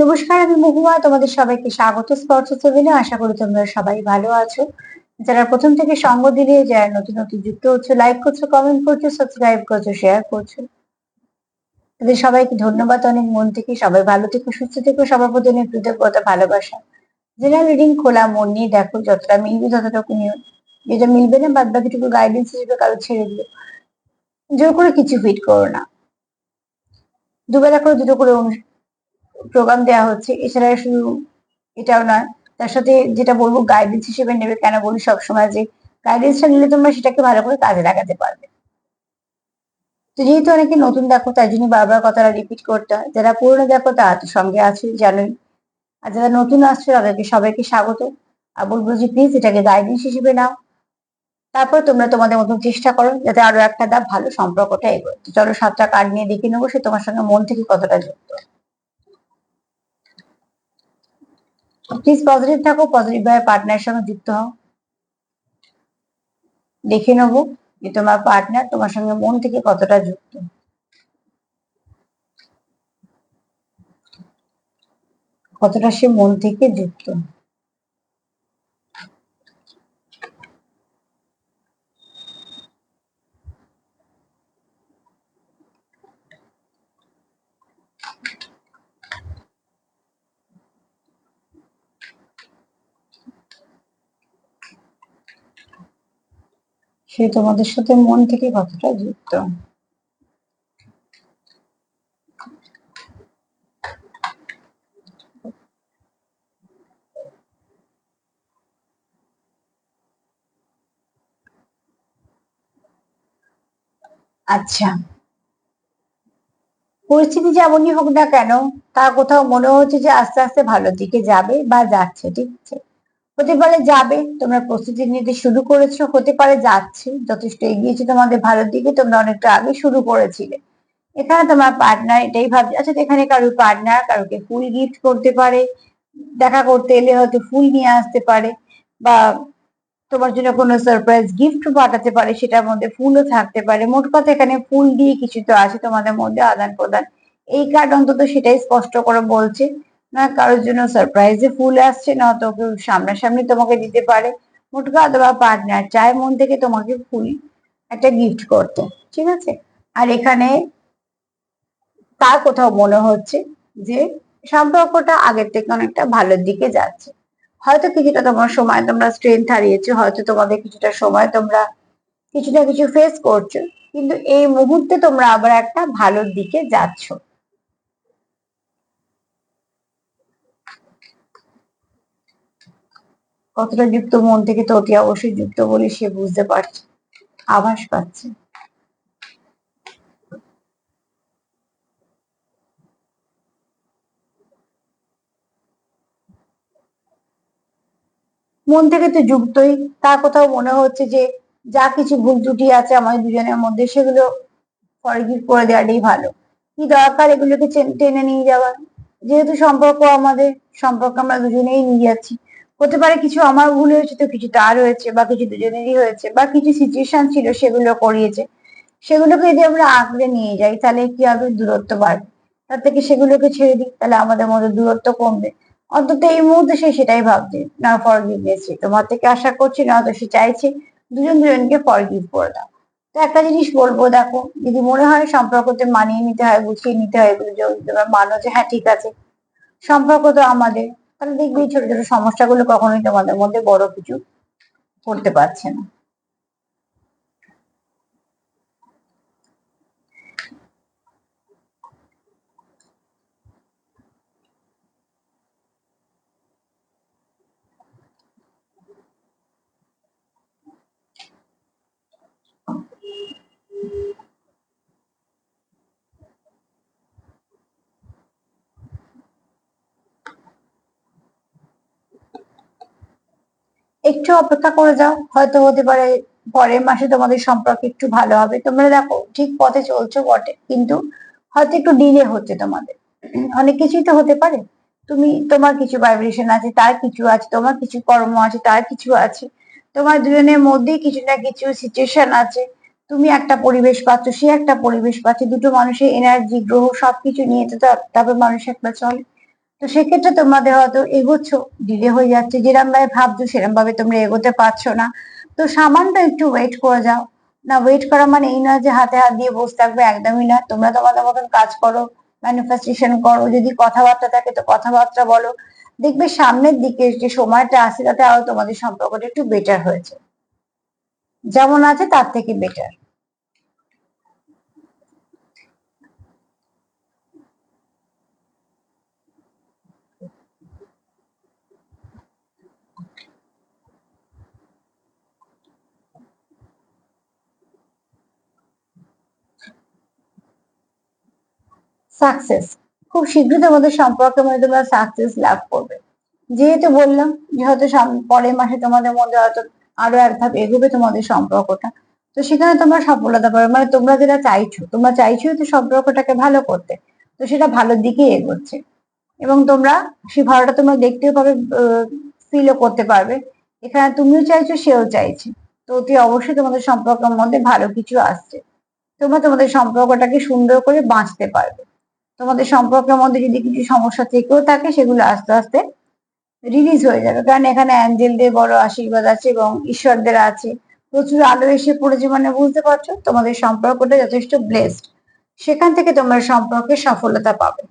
নমস্কার, আমি মহুয়া, তোমাদের সবাইকে স্বাগত। স্পর্শ সেভেনে আশা করি তোমরা সবাই ভালো আছো। যারা প্রথম থেকে সঙ্গ দিলে, যারা নতুন নতুন যুক্ত হচ্ছে লাইক করছ কমেন্ট করছ সাবস্ক্রাইব করছ শেয়ার করছ। তাদের সবাইকে ধন্যবাদ। অনেক মন থেকে সবাই ভালো থেকো, সুস্থ থেকো। সবার প্রতি অনেক কৃতজ্ঞতা, ভালোবাসা। জেনারেল রিডিং খোলা, মন নিয়ে দেখো, যতটা মিলবে ততটুকু নিও। যেটা মিলবে না বাদ বাকিটুকু গাইডেন্স হিসেবে কারও ছেড়ে দিও। জোর করে কিছু ফিট করো না। দুবেলা করে, দুটো করে প্রোগ্রাম দেওয়া হচ্ছে, এছাড়া শুধু এটাও নয়, তার সাথে যেটা বলব গাইডেন্স হিসেবে নেবে কেন বলি সবসময়, যে গাইডেন্সটা নিলে তোমরা সেটাকে ভালো করে কাজে লাগাতে পারবে। তো যেহেতু অনেকে নতুন দেখো, তাই জন্য বারবার কথাটা রিপিট করতে হয়। যারা পুরনো দেখো, তারা তো সঙ্গে আছে, জানোই। আর যারা নতুন আসছে, তাদেরকে সবাইকে স্বাগত। আর বলব যে প্লিজ এটাকে গাইডেন্স হিসেবে নাও। তারপর তোমরা তোমাদের মতন চেষ্টা করো, যাতে আরও একটা ধাপ ভালো সম্পর্কটা এগোয়। চলো সাতটা কার্ড নিয়ে দেখে নেব, সে তোমার সঙ্গে মন থেকে কতটা যুক্ত। প্লিজ পজিটিভ থাকো পজিটিভ ভাবে পার্টনার সঙ্গে যুক্ত হও। দেখে নেব যে তোমার পার্টনার তোমার সঙ্গে মন থেকে কতটা যুক্ত। কতটা সে মন থেকে যুক্ত। সে তোমাদের সাথে মন থেকে কতটা যুক্ত। আচ্ছা। পরিস্থিতি যেমনই হোক না কেন, তা কোথাও মনে হচ্ছে যে আস্তে আস্তে ভালো দিকে যাবে বা যাচ্ছে, ঠিক আছে? হতে পারে যাবে। তোমরা প্রস্তুতি নিতে শুরু করেছ, হতে পারে যাচ্ছে। যথেষ্ট এগিয়েছে তোমাদের ভালোর দিকে, তোমরা অনেকটা আগে শুরু করেছিলে। এখানে তোমার পার্টনার এটাই ভাবছে আচ্ছা এখানে কারোর পার্টনার কারোকে ফুল গিফট করতে পারে। দেখা করতে এলে হয়তো ফুল নিয়ে আসতে পারে বা তোমার জন্য কোনো সারপ্রাইজ গিফট পাঠাতে পারে, সেটার মধ্যে ফুলও থাকতে পারে। মোট কথা এখানে ফুল দিয়ে কিছু তো আছে তোমাদের মধ্যে আদান প্রদান এই কার্ড অন্তত সেটাই স্পষ্ট করে বলছে। না, কারোর জন্য সারপ্রাইজে ফুল আসছে না, তো কেউ সামনাসামনি তোমাকে দিতে পারে। মোট কথা বা পার্টনার চায় মন থেকে তোমাকে ফুল একটা গিফট করতে, ঠিক আছে? আর এখানে তার কোথাও মনে হচ্ছে যে সম্পর্কটা আগের থেকে অনেকটা ভালোর দিকে যাচ্ছে। হয়তো কিছুটা তোমার সময় তোমরা স্ট্রেংথ হারিয়েছো, হয়তো তোমাদের কিছুটা সময় তোমরা কিছু না কিছু ফেস করছ, কিন্তু এই মুহূর্তে তোমরা আবার একটা ভালোর দিকে যাচ্ছ। কতটা যুক্ত মন থেকে তো অতি অবশ্যই যুক্ত বলে সে বুঝতে পারছে। আভাস পাচ্ছে। মন থেকে তো যুক্তই, তার কোথাও মনে হচ্ছে যে যা কিছু ভুল ত্রুটি আছে আমাদের দুজনের মধ্যে, সেগুলো করে দেওয়াটাই ভালো। কি দরকার এগুলোকে টেনে নিয়ে যাওয়ার যেহেতু সম্পর্ক আমাদের, সম্পর্ক আমরা দুজনেই নিয়ে যাচ্ছি। হতে পারে কিছু আমার ভুল হয়েছে তো কিছু তার হয়েছে বা কিছু দুজনেরই হয়েছে বা কিছু সিচুয়েশন ছিল সেগুলো করিয়েছে। সেগুলোকে যদি আমরা আঁকড়ে নিয়ে যাই, তাহলে কি হবে? দূরত্ব বাড়বে। তার থেকে সেগুলোকে ছেড়ে দিই, তাহলে আমাদের মধ্যে দূরত্ব কমবে। অন্তত এই মুহূর্তে সে সেটাই ভাবছে, না ফরগিভনেস তোমার থেকে আশা করছি, না তো সে চাইছে দুজন দুজনকে ফরগিভ করে দাও। তো একটা জিনিস বলব, দেখো, যদি মনে হয় সম্পর্কতে মানিয়ে নিতে হয়, গুছিয়ে নিতে হয়, এগুলো যদি মানো যে হ্যাঁ ঠিক আছে। সম্পর্ক তো আমাদের। তাহলে দেখবি ছোট ছোট সমস্যাগুলো কখনোই তোমাদের মধ্যে বড় কিছু করতে পারছে না। একটু অপেক্ষা করে যাও, হয়তো হতে পারে পরের মাসে তোমাদের সম্পর্ক একটু ভালো হবে। তোমরা দেখো, ঠিক পথে চলছো বটে, কিন্তু হয়তো একটু ডিলে হচ্ছে তোমাদের। অনেক কিছুই তো হতে পারে। তুমি, তোমার কিছু ভাইব্রেশন আছে, তার কিছু আছে, তোমার কিছু কর্ম আছে, তার কিছু আছে। তোমার দুজনের মধ্যেই কিছু না কিছু সিচুয়েশন আছে। তুমি একটা পরিবেশ পাচ্ছ, সে একটা পরিবেশ পাচ্ছে। দুটো মানুষের এনার্জি গ্রহ সবকিছু নিয়ে তো তারপর মানুষ একটা চলে। তো সেক্ষেত্রে তোমাদের হয়তো এগোচ্ছ ডিলে হয়ে যাচ্ছে যেরকম ভাবে ভাবছ সেরকম ভাবে তোমরা এগোতে পারছ না। তো সামান্য একটু ওয়েট করে যাও। না ওয়েট করা মানে এই নয় যে হাতে হাত দিয়ে বসে থাকবে, একদমই না। তোমরা তোমাদের মতন কাজ করো ম্যানিফেস্টেশন করো, যদি কথাবার্তা থাকে তো কথাবার্তা বলো। দেখবে সামনের দিকে যে সময়টা আসে তাতে আরও তোমাদের সম্পর্কটা একটু বেটার হয়েছে। যেমন আছে, তার থেকে বেটার সাকসেস খুব শীঘ্রই তোমাদের সম্পর্কের মধ্যে তোমরা সাকসেস লাভ করবে। যেহেতু বললাম যে হয়তো পরের মাসে তোমাদের মধ্যে হয়তো আরও এক ধাপ এগোবে তোমাদের সম্পর্কটা, তো সেখানে তোমরা সফলতা পাবে। মানে তোমরা যেটা চাইছো, তোমরা চাইছো তো সম্পর্কটাকে ভালো করতে, তো সেটা ভালোর দিকে এগোচ্ছে। এবং তোমরা সেই ভালোটা তোমরা দেখতেও পাবে ফিলও করতে পারবে। এখানে তুমিও চাইছো, সেও চাইছে। তো অতি অবশ্যই তোমাদের সম্পর্কের মধ্যে ভালো কিছু আসছে। তোমরা তোমাদের সম্পর্কটাকে সুন্দর করে বাঁচতে পারবে। তোমাদের সম্পর্কের মধ্যে যদি কিছু সমস্যা থেকেও থাকে, সেগুলো আস্তে আস্তে রিলিজ হয়ে যাবে। কারণ এখানে অ্যাঞ্জেলদের বড় আশীর্বাদ আছে এবং ঈশ্বরদের আছে। প্রচুর আলো এসে পড়েছে মানে বুঝতে পারছ? তোমাদের সম্পর্কটা যথেষ্ট ব্লেসড সেখান থেকে তোমরা সম্পর্কে সফলতা পাবে।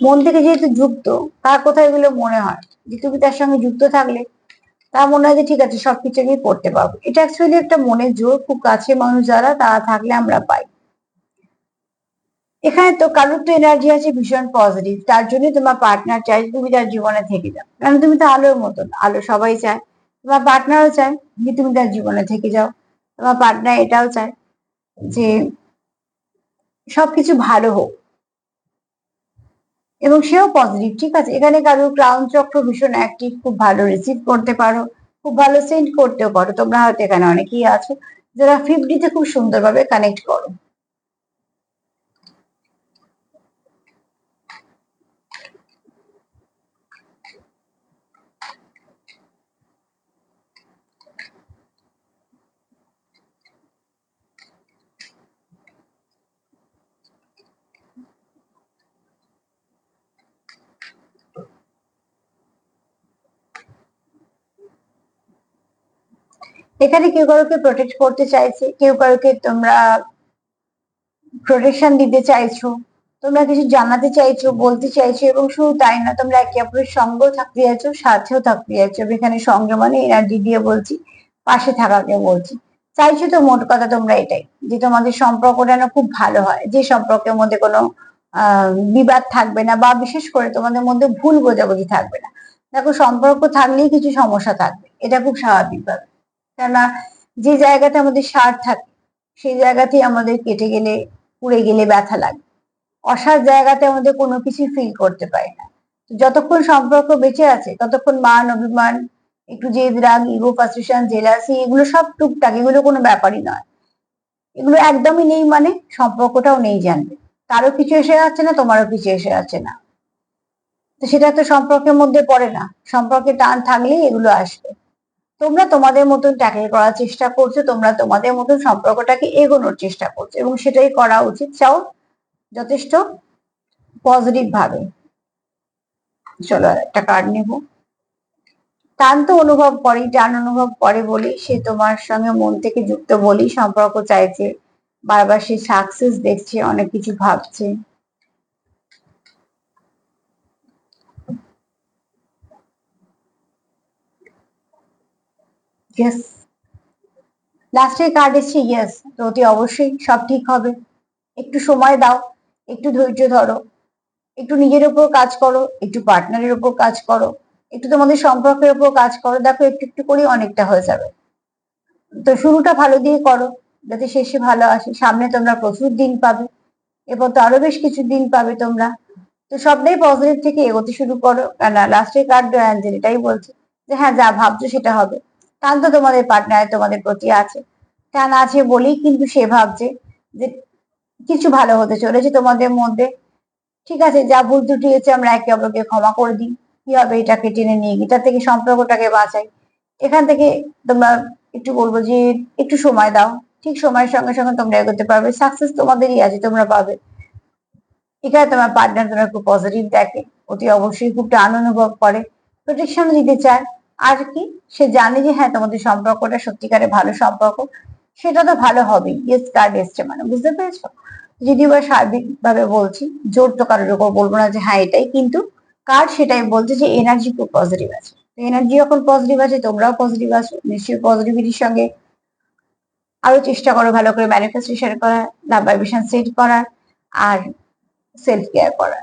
মন থেকে যেহেতু যুক্ত তার কোথায় এগুলো মনে হয়? যে তুমি তার সঙ্গে যুক্ত থাকলে তা মনে হয় যে ঠিক আছে, সবকিছু আমি পড়তে পারব। এটা অ্যাকচুয়ালি একটা মনের জোর, খুব কাছে মানুষ যারা, তারা থাকলে আমরা পাই। এখানে তো কারোর তো এনার্জি আছে ভীষণ পজিটিভ তার জন্য তোমার পার্টনার চাই তুমি তার জীবনে থেকে যাও। কারণ তুমি তো আলোর মতন, আলো সবাই চায়। তোমার পার্টনারও চায় যে তুমি তার জীবনে থেকে যাও। তোমার পার্টনার এটাও চায় যে সবকিছু ভালো হোক। এবং সেও পজিটিভ ঠিক আছে? এখানে কারও ক্রাউন চক্র ভীষণ অ্যাক্টিভ খুব ভালো রিসিভ করতে পারো, খুব ভালো সেন্ড করতেও পারো। তোমরা হয়তো এখানে অনেকেই আছো যারা ফিফটিতে খুব সুন্দরভাবে কানেক্ট করো। এখানে কেউ কারোকে প্রোটেক্ট করতে চাইছে, কেউ কারোকে তোমরা প্রোটেকশন দিতে চাইছো, তোমরা কিছু জানাতে চাইছো, বলতে চাইছো এবং শুধু তাই না, তোমরা একে অপরের সঙ্গ থাকতে চাইছো, সাথেও থাকতে চাইছো। এখানে সঙ্গে মানে এনার্জি দিয়ে বলছি, পাশে থাকাকে বলছি। চাইছো তো মোট কথা তোমরা এটাই, যে তোমাদের সম্পর্কটা যেন খুব ভালো হয়, যে সম্পর্কের মধ্যে কোনো বিবাদ থাকবে না বা বিশেষ করে তোমাদের মধ্যে ভুল বোঝাবুঝি থাকবে না। দেখো, সম্পর্ক থাকলেই কিছু সমস্যা থাকবে, এটা খুব স্বাভাবিক ব্যাপার। কেননা যে জায়গাতে আমাদের সার থাকে, সেই জায়গাতেই আমাদের কেটে গেলে, পুড়ে গেলে ব্যথা লাগে। অসার জায়গাতে আমাদের কোনো কিছু ফিল করতে পারি না। যতক্ষণ সম্পর্ক বেঁচে আছে, ততক্ষণ মান, অভিমান, একটু জেদ, রাগ ইগো ফ্রাস্ট্রেশন জেলাসি এগুলো সব টুকটাক, এগুলো কোনো ব্যাপারই নয়। এগুলো একদমই নেই মানে সম্পর্কটাও নেই জানবে। তারও কিছু এসে যাচ্ছে না, তোমারও কিছু এসে যাচ্ছে না। তো সেটা তো সম্পর্কের মধ্যে পড়ে না। সম্পর্কে টান থাকলেই এগুলো আসবে। তোমরা তোমাদের মতন ট্যাকেল করার চেষ্টা করছ, তোমরা তোমাদের মতন সম্পর্কটাকে এগোনোর চেষ্টা করছ এবং সেটাই করা উচিত, চাও যথেষ্ট পজিটিভ ভাবে। চলো একটা কার্ড নেব। টান তো অনুভব করে, টান অনুভব করে বলি, সে তোমার সঙ্গে মন থেকে যুক্ত বলি, সম্পর্ক চাইছে, বারবার সে সাকসেস দেখছে, অনেক কিছু ভাবছে। ইয়েস লাস্টে কার্ড এসছে ইয়েস তো অতি অবশ্যই সব ঠিক হবে। একটু সময় দাও, একটু ধৈর্য ধরো। একটু নিজের উপর কাজ করো, একটু পার্টনারের উপর কাজ করো। একটু তোমাদের সম্পর্কের উপর কাজ করো। দেখো, একটু একটু করে অনেকটা হয়ে যাবে। তো শুরুটা ভালো দিয়ে করো, যাতে শেষে ভালো আসে। সামনে তোমরা প্রচুর দিন পাবে, এরপর তো আরও বেশ কিছু দিন পাবে তোমরা। তো সবটাই পজিটিভ থেকে এগোতে শুরু করো। কেন লাস্টে কার্ড এটাই বলছে যে হ্যাঁ যা ভাবছ সেটা হবে। টান তো তোমাদের পার্টনার তোমাদের প্রতি আছে। টান আছে বলেই কিন্তু সে ভাবছে যে কিছু ভালো হতে চলেছে তোমাদের মধ্যে। ঠিক আছে, যা ভুল ত্রুটি হয়েছে আমরা একে অপরকে ক্ষমা করে দিই। কি হবে এটাকে টেনে নিয়ে তার থেকে সম্পর্কটাকে বাঁচাই। এখান থেকে তোমরা একটু বলব যে একটু সময় দাও। ঠিক সময়ের সঙ্গে সঙ্গে তোমরা এগোতে পারবে। সাকসেস তোমাদেরই আছে, তোমরা পাবে। এখানে তোমার পার্টনার তোমার খুব পজিটিভ দেখে। অতি অবশ্যই খুব টান অনুভব করে। প্রোটেকশন দিতে চায়। আর কি? সে জানে যে হ্যাঁ তোমাদের সম্পর্কটা সত্যিকারে ভালো সম্পর্ক। সেটা তো ভালো হবেই। ইয়েস কার্ড এসছে মানে বুঝতে পেরেছ? যদিও বা সার্বিক ভাবে বলছি, জোর তো কারোর উপর বলব না যে হ্যাঁ এটাই। কিন্তু কার্ড সেটাই বলছে যে এনার্জি খুব পজিটিভ আছে। এনার্জি যখন পজিটিভ আছে, তোমরাও পজিটিভ আছো, নিশ্চয়ই পজিটিভিটির সঙ্গে আরও চেষ্টা করো ভালো করে ম্যানিফেস্টেশন করার ভাইব্রেশন সেট করার, আর সেলফ কেয়ার করার।